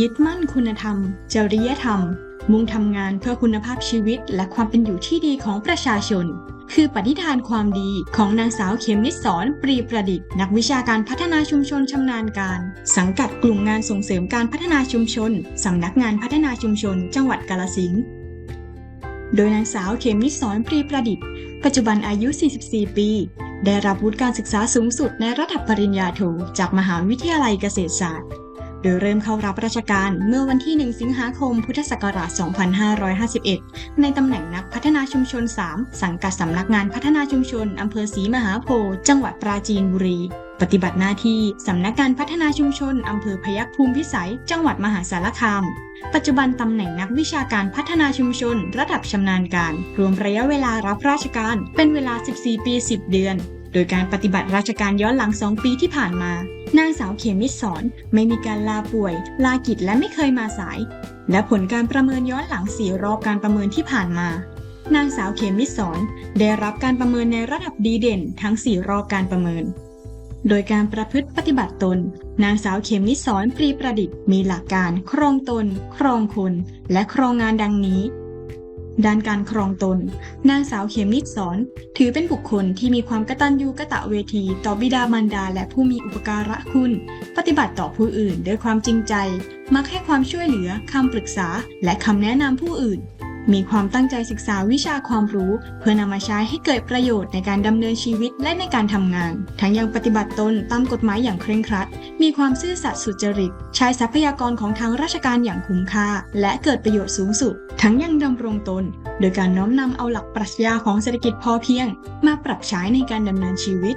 ยึดมั่นคุณธรรม จริยธรรม มุ่งทำงานเพื่อคุณภาพชีวิต และความเป็นอยู่ที่ดีของประชาชน คือปณิธานความดีของนางสาวเขมนิดสอนปรีประดิษฐ์นักวิชาการพัฒนาชุมชนชำนาญการ สังกัดกลุ่มงานส่งเสริมการพัฒนาชุมชนสำนักงานพัฒนาชุมชน จังหวัดกาฬสินธุ์โดยนางสาวเขมนิดสอนปรีประดิษฐ์ ปัจจุบันอายุ 44 ปี ได้รับวุฒิการศึกษาสูงสุดในระดับปริญญาโทจากมหาวิทยาลัยเกษตรศาสตร์ โดยเริ่มเข้ารับราชการเมื่อวันที่ 1 สิงหาคม พุทธศักราช 2551 ในตำแหน่งนักพัฒนาชุมชน 3 สังกัดสำนักงานพัฒนาชุมชนอำเภอศรีมหาโพธิ์จังหวัดปราจีนบุรี ปฏิบัติหน้าที่สำนักงานพัฒนาชุมชนอำเภอพยัคฆ์ภูมิพิสัย จังหวัดมหาสารคาม ปัจจุบันตำแหน่งนักวิชาการพัฒนาชุมชน ระดับชำนาญการ รวมระยะเวลารับราชการเป็นเวลา 14 ปี 10 เดือน โดยการปฏิบัติราชการย้อนหลัง 2 ปีที่ผ่านมา นางสาวเขมิสสอนไม่มีการลาป่วย ลากิจและไม่เคยมาสาย และผลการประเมินย้อนหลัง 4 รอบการประเมินที่ผ่านมา นางสาวเขมิสสอนได้รับการประเมินในระดับดีเด่นทั้ง 4 รอบการประเมิน โดยการประพฤติปฏิบัติตน นางสาวเขมนิสสอนปรีประดิษฐ์มีหลักการ ครองตน ครองคน และครองงานดังนี้ ด้านการครองตน นางสาวเขมนิดสอน ถือเป็นบุคคลที่มีความกตัญญูกะตะเวที ต่อบิดามารดาและผู้มีอุปการะคุณ ปฏิบัติต่อผู้อื่นด้วยความจริงใจ มักให้ความช่วยเหลือคำปรึกษา และคำแนะนำผู้อื่น มีความตั้งใจศึกษาวิชาความรู้ เพื่อนำมาใช้ให้เกิดประโยชน์ในการดำเนินชีวิตและในการทำงาน ทั้งยังปฏิบัติตนตามกฎหมายอย่างเคร่งครัด มีความซื่อสัตย์สุจริต ใช้ทรัพยากรของทางราชการอย่างคุ้มค่า และเกิดประโยชน์สูงสุด ทั้งยังดำรงตน โดยการน้อมนำเอาหลักปรัชญาของเศรษฐกิจพอเพียง มาปรับใช้ในการดำเนินชีวิต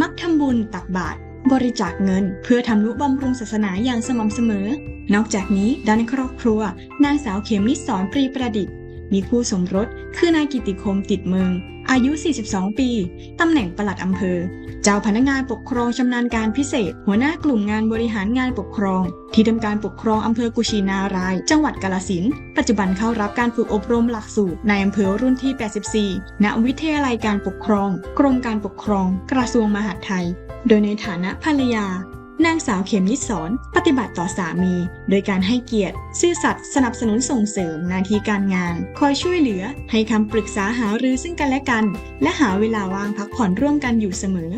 มักทำบุญตักบาตร บริจาคเงิน เพื่อทำนุบำรุงศาสนาอย่างสม่ำเสมอ นอกจากนี้ด้านครอบครัว นางสาวเขมนิสสอนปรีประดิษฐ์ มีคู่สมรสคือนายกิติคมติดเมือง อายุ 42 ปี ตำแหน่งปลัดอำเภอ เจ้าพนักงานปกครองชำนาญการพิเศษ หัวหน้ากลุ่มงานบริหารงานปกครอง ที่ทำการปกครองอำเภอกุชินาราย จังหวัดกาฬสิน ปัจจุบันเข้ารับการฝึกอบรมหลักสูตรในอำเภอรุ่นที่ 84 ณ วิทยาลัยการปกครอง กรมการปกครอง กระทรวงมหาดไทย โดยในฐานะภรรยา นางสาวเขมนิดสอนปฏิบัติต่อสามี โดยการให้เกียรติ ซื่อสัตย์สนับสนุนส่งเสริมหน้าที่การงาน คอยช่วยเหลือ ให้คำปรึกษาหารือซึ่งกันและกัน และหาเวลาว่างพักผ่อนร่วมกันอยู่เสมอ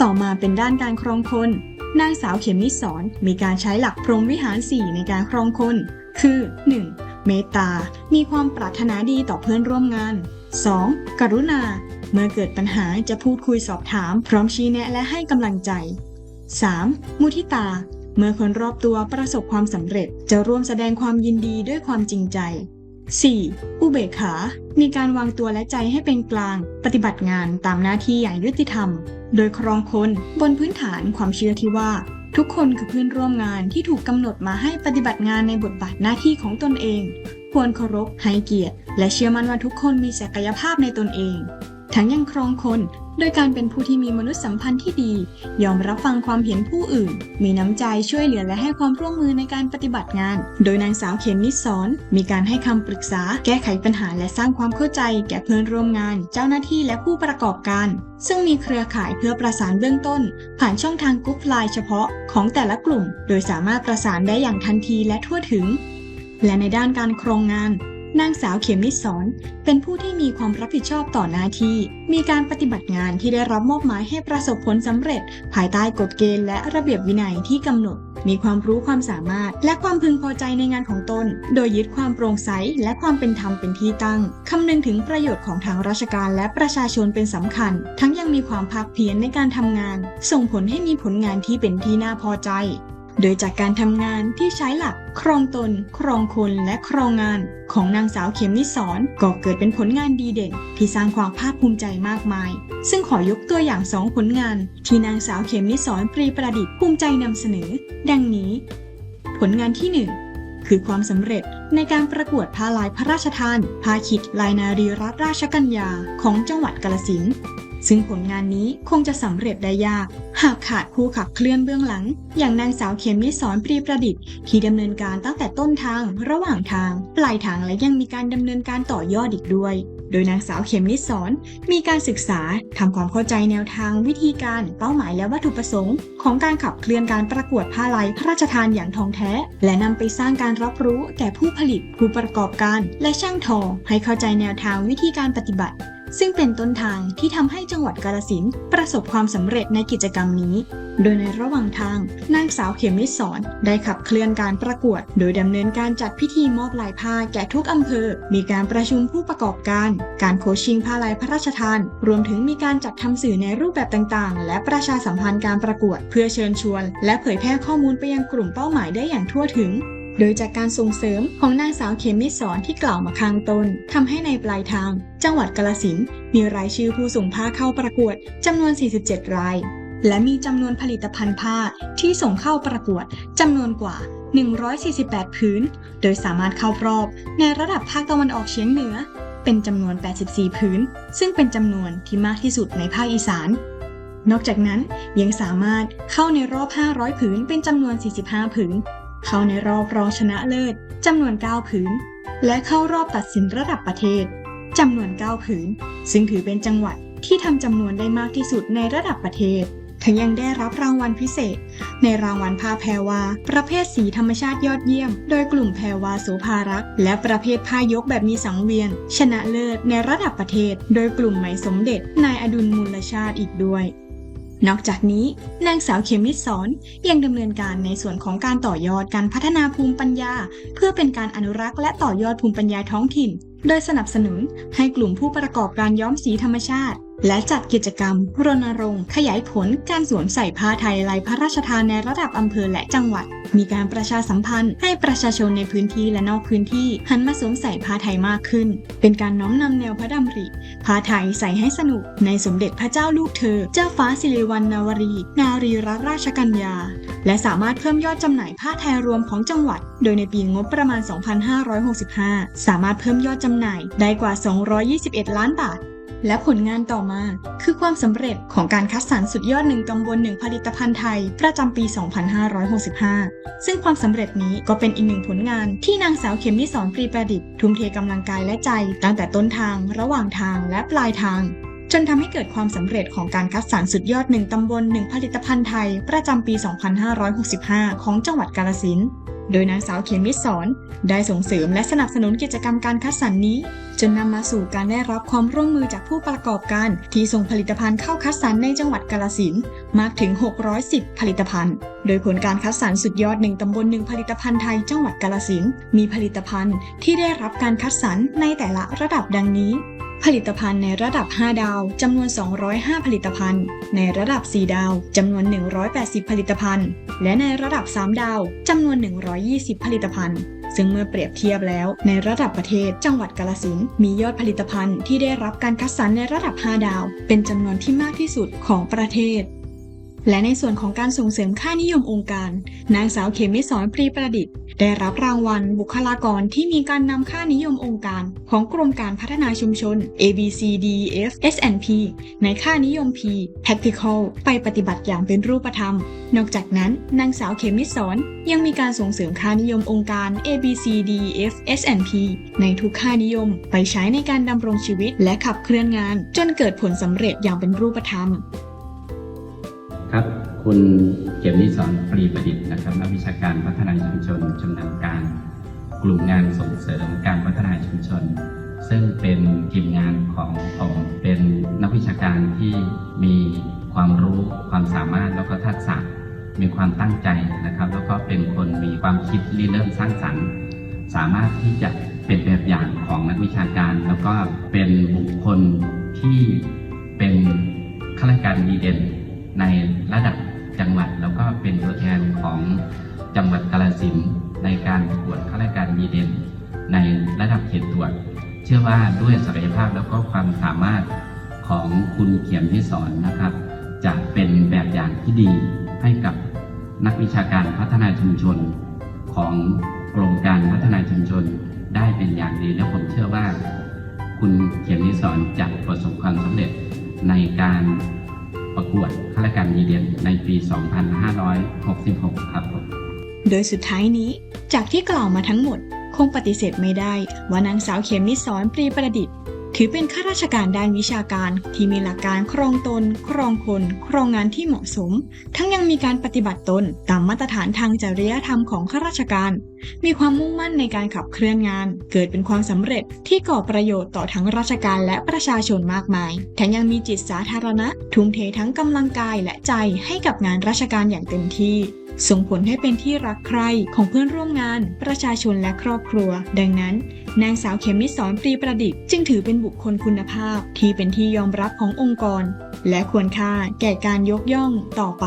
ต่อมาเป็นด้านการครองคนนางสาวเขมนิดสอนมีการใช้หลักพรหมวิหาร4ในการครองคน คือ 1. เมตตา มีความปรารถนาดีต่อเพื่อนร่วมงาน 2. กรุณา เมื่อเกิดปัญหาจะพูดคุยสอบถาม พร้อมชี้แนะและให้กำลังใจ 3. มุทิตา เมื่อคนรอบตัวประสบความสำเร็จจะร่วมแสดงความยินดีด้วยความจริงใจ 4. อุเบกขา มีการวางตัวและใจให้เป็นกลาง ปฏิบัติงานตามหน้าที่อย่างยุติธรรม โดยครองคนบนพื้นฐานความเชื่อที่ว่า ทุกคนคือเพื่อนร่วมงานที่ถูกกำหนดมาให้ปฏิบัติงานในบทบาทหน้าที่ของตนเอง ควรเคารพให้เกียรติ และเชื่อมั่นว่าทุกคนมีศักยภาพในตนเอง ทั้งยังครองคน โดยการเป็นผู้ที่มีมนุษยสัมพันธ์ที่ดี ยอมรับฟังความเห็นผู้อื่น มีน้ำใจช่วยเหลือและให้ความร่วมมือในการปฏิบัติงาน โดยนางสาวเขมนิดสอนมีการให้คำปรึกษา แก้ไขปัญหาและสร้างความเข้าใจแก่เพื่อนร่วมงาน เจ้าหน้าที่และผู้ประกอบการ ซึ่งมีเครือข่ายเพื่อประสานเบื้องต้น ผ่านช่องทางกรุ๊ปไลน์เฉพาะของแต่ละกลุ่ม โดยสามารถประสานได้อย่างทันทีและทั่วถึง และในด้านการครองงาน นางสาวเข็มนิดสอนเป็นผู้ที่มีความรับผิดชอบต่อหน้าที่ มีการปฏิบัติงานที่ได้รับมอบหมายให้ประสบผลสำเร็จ ภายใต้กฎเกณฑ์และระเบียบวินัยที่กำหนด มีความรู้ความสามารถ และความพึงพอใจในงานของตน โดยยึดความโปร่งใสและความเป็นธรรมเป็นที่ตั้งคำนึงถึงประโยชน์ของทางราชการและประชาชนเป็นสำคัญ ทั้งยังมีความภาคเพียรในการทำงาน ส่งผลให้มีผลงานที่เป็นที่น่าพอใจ โดยจากการทำงานที่ใช้หลักครองตน ครองคนและครองงานของนางสาวเข็มนิสอนก็เกิดเป็นผลงานดีเด่น ที่สร้างความภาคภูมิใจมากมาย ซึ่งขอยกตัวอย่างสองผลงาน ที่นางสาวเข็มนิสอนปรีประดิษฐ์ภูมิใจนำเสนอ ดังนี้ ผลงานที่หนึ่งคือความสำเร็จในการประกวดผ้าลายพระราชทานผ้าขิดลายนารีรัตนราชกัญญาของจังหวัดกาฬสินธุ์ ซึ่งผลงานนี้คงจะสำเร็จได้ยาก หากขาดผู้ขับเคลื่อนเบื้องหลัง อย่างนางสาวเขมนิสอนปรีประดิษฐ์ที่ดำเนินการตั้งแต่ต้นทาง ระหว่างทาง ปลายทางและยังมีการดำเนินการต่อยอดอีกด้วย โดยนางสาวเขมนิสสอนมีการศึกษาทำความเข้าใจแนวทางวิธีการเป้าหมายและวัตถุประสงค์ ของการขับเคลื่อนการประกวดผ้าลายพระราชทานอย่างทองแท้ และนำไปสร้างการรับรู้แก่ผู้ผลิต ผู้ประกอบการ และช่างทอให้เข้าใจแนวทางวิธีการปฏิบัติ ซึ่งเป็นต้นทางที่ทำให้จังหวัดกาฬสินประสบความสำเร็จในกิจกรรมนี้ โดยในระหว่างทางนางสาวเขมิสสอนได้ขับเคลื่อนการประกวด โดยดำเนินการจัดพิธีมอบลายผ้าแก่ทุกอำเภอ มีการประชุมผู้ประกอบการ การโคชชิงผ้าลายพระราชทาน รวมถึงมีการจัดทำสื่อในรูปแบบต่างๆ และประชาสัมพันธ์การประกวด เพื่อเชิญชวน และเผยแพร่ข้อมูลไปยังกลุ่มเป้าหมายได้อย่างทั่วถึง โดยจากการส่งเสริมของนางสาวเขมิสอนที่กล่าวมาข้างต้นทำให้ในปลายทาง จังหวัดกาฬสินมีรายชื่อผู้ส่งผ้าเข้าประกวดจำนวน 47 ราย และมีจำนวนผลิตภัณฑ์ผ้าที่ส่งเข้าประกวดจำนวนกว่า 148 พื้น โดยสามารถเข้ารอบในระดับภาคตะวันออกเฉียงเหนือ เป็นจำนวน 84 พื้น ซึ่งเป็นจำนวนที่มากที่สุดในภาคอีสานนอกจากนั้นยังสามารถเข้าในรอบ 500 ผืน เป็นจำนวน 45 ผืน เข้าในรอบรองชนะเลิศจำนวน 9 ผืน และเข้ารอบตัดสินระดับประเทศจำนวน 9 ผืน ซึ่งถือเป็นจังหวัดที่ทำจำนวนได้มากที่สุดในระดับประเทศทั้งยังได้รับรางวัลพิเศษ ในรางวัลผ้าแพรวา ประเภทสีธรรมชาติยอดเยี่ยม โดยกลุ่มแพรวาโสภารักษ์และประเภทผ้ายกแบบมีสังเวียน ชนะเลิศในระดับประเทศ โดยกลุ่มไหมสมเด็จ นายอดุลมูลชาติอีกด้วย นอกจากนี้นางสาวเขมิศรสอนยังดำเนินการในส่วนของการต่อยอดการพัฒนาภูมิปัญญา เพื่อเป็นการอนุรักษ์และต่อยอดภูมิปัญญาท้องถิ่น โดยสนับสนุนให้กลุ่มผู้ประกอบการย้อมสีธรรมชาติ และจัดกิจกรรมรณรงค์ขยายผลการสวมใส่ผ้าไทยลายพระราชทานในระดับอำเภอและจังหวัด มีการประชาสัมพันธ์ให้ประชาชนในพื้นที่และนอกพื้นที่หันมาสวมใส่ผ้าไทยมากขึ้น เป็นการน้อมนำแนวพระดำริผ้าไทยใส่ให้สนุกในสมเด็จพระเจ้าลูกเธอ เจ้าฟ้าสิริวัณณวรี นารีรัตนราชกัญญา และสามารถเพิ่มยอดจำหน่ายผ้าไทยรวมของจังหวัด โดยในปีงบประมาณ 2565 สามารถเพิ่มยอดจำหน่ายได้กว่า 221 ล้านบาท และผลงานต่อมา คือความสำเร็จของการคัดสรรสุดยอดหนึ่งตำบลหนึ่งผลิตภัณฑ์ไทย ประจำปี 2565 ซึ่งความสำเร็จนี้ก็เป็นอีกหนึ่งผลงานที่นางสาวเข็มนิสอนปรีประดิษฐ์ทุ่มเทกำลังกายและใจ ตั้งแต่ต้นทาง ระหว่างทางและปลายทาง จนทำให้เกิดความสำเร็จของการคัดสรรสุดยอดหนึ่งตำบลหนึ่งผลิตภัณฑ์ไทย ประจำปี 2565 ของจังหวัดกาฬสินธุ์ โดยนางสาวเขมมิตรสอนได้ส่งเสริมและสนับสนุนกิจกรรมการคัดสรรนี้ จนนำมาสู่การได้รับความร่วมมือจากผู้ประกอบการ ที่ส่งผลิตภัณฑ์เข้าคัดสรรในจังหวัดกาฬสินมากถึง 610 ผลิตภัณฑ์ โดยผลการคัดสรรสุดยอดหนึ่งตำบลหนึ่งผลิตภัณฑ์ไทยจังหวัดกาฬสินมีผลิตภัณฑ์ที่ได้รับการคัดสรรในแต่ละระดับดังนี้ ผลิตภัณฑ์ในระดับ 5 ดาว จำนวน 205 ผลิตภัณฑ์ ในระดับ 4 ดาว จำนวน 180 ผลิตภัณฑ์ และในระดับ 3 ดาว จำนวน 120 ผลิตภัณฑ์ ซึ่งเมื่อเปรียบเทียบแล้ว ในระดับประเทศ จังหวัดกาลสินมียอดผลิตภัณฑ์ที่ได้รับการคัดสรรในระดับ 5 ดาว เป็นจำนวนที่มากที่สุดของประเทศ และในส่วนของการส่งเสริมค่านิยมองค์การ นางสาวเขมิสอนปรีประดิษฐ์ ได้รับรางวัลบุคลากรที่มีการนำค่านิยมองค์การ ของกรมการพัฒนาชุมชน ABCDEF SNP ในค่านิยม P Practical ไปปฏิบัติอย่างเป็นรูปธรรม นอกจากนั้น นางสาวเขมิสอนยังมีการส่งเสริมค่านิยมองค์การ ABCDEF SNP ในทุกค่านิยม ไปใช้ในการดำรงชีวิตและขับเคลื่อนงาน จนเกิดผลสำเร็จอย่างเป็นรูปธรรม ครับ คุณเขียมนิสอนปรีประดิษฐ์นะครับนักวิชาการพัฒนาชุมชนชำนาญการกลุ่มงานส่งเสริมการพัฒนาชุมชน ซึ่งเป็นทีมงานของผมเป็นนักวิชาการที่มีความรู้ความสามารถแล้วก็ทักษะมีความตั้งใจนะครับ แล้วก็เป็นคนมีความคิดริเริ่มสร้างสรรค์ สามารถที่จะเป็นแบบอย่างของนักวิชาการ แล้วก็เป็นบุคคลที่เป็นข้าราชการดีเด่น ในระดับจังหวัด แล้วก็เป็นตัวแทนของจังหวัดกาฬสินธุ์ในการประกวดข้าราชการดีเด่น ในระดับเขตตรวจ เชื่อว่าด้วยศักยภาพแล้วก็ความสามารถของคุณเขียมที่สอนนะครับ จะเป็นแบบอย่างที่ดีให้กับนักวิชาการพัฒนาชุมชน ของกรมการพัฒนาชุมชนได้เป็นอย่างดี และผมเชื่อว่า คุณเขียมนิสอนจะประสบความสำเร็จในการ ประกวดข้าราชการดีเด่นในปี 2566 ครับผมโดยสุดท้ายนี้ จากที่กล่าวมาทั้งหมด คงปฏิเสธไม่ได้ว่านางสาวเขมนิสอนปรีประดิษฐ์ ถือเป็นข้าราชการด้านวิชาการที่มีหลักการครองตน ครองคน ครองงานที่เหมาะสม ทั้งยังมีการปฏิบัติตนตามมาตรฐานทางจริยธรรมของข้าราชการ มีความมุ่งมั่นในการขับเคลื่อนงาน เกิดเป็นความสำเร็จที่ก่อประโยชน์ต่อทั้งราชการและประชาชนมากมายทั้งยังมีจิตสาธารณะ ทุ่มเททั้งกำลังกายและใจให้กับงานราชการอย่างเต็มที่ ส่งผลให้เป็นที่รักใคร่ของเพื่อนร่วมงาน ประชาชนและครอบครัว ดังนั้น นางสาวเขมนิสสอนปรีประดิษฐ์จึงถือเป็นบุคคลคุณภาพที่เป็นที่ยอมรับขององค์กร และควรค่าแก่การยกย่องต่อไป